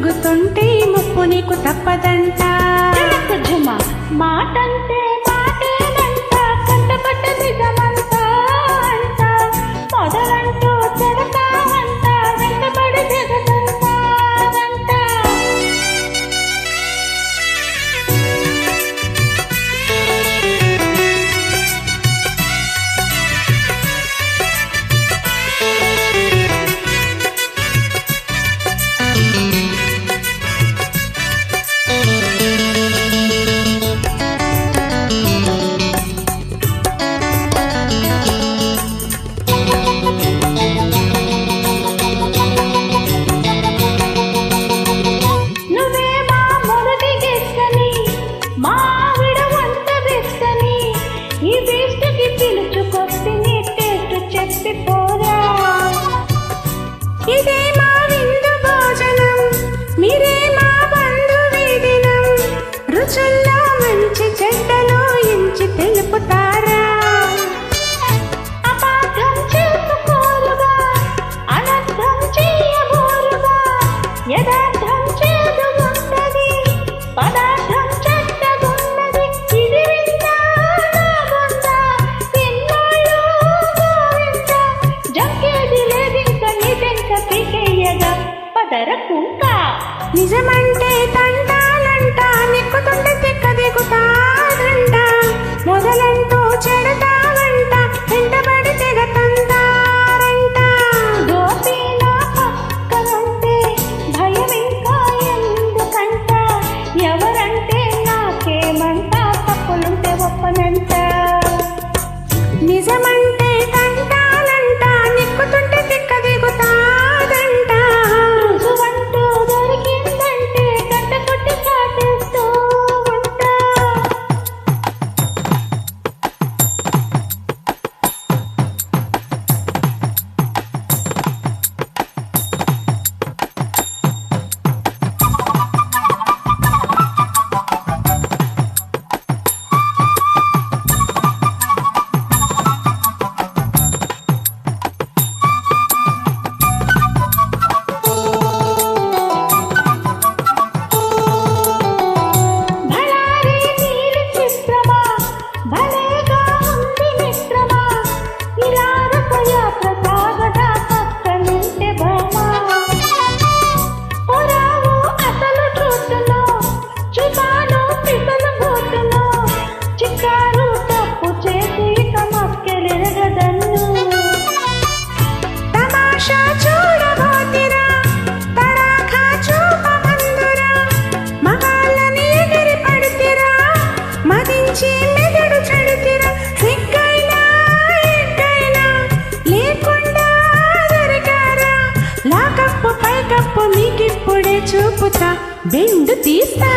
తిరుగుతుంటే ముప్పు నీకు తప్పదంటే యదార్థం చేదుగుంటది పదార్థం చెడ్డగున్నది ఇది విందా నాగుందా పిల్లలు గోవింద. నిజమంటే లాకప్పు చూపుతా బిందు తీస్తా.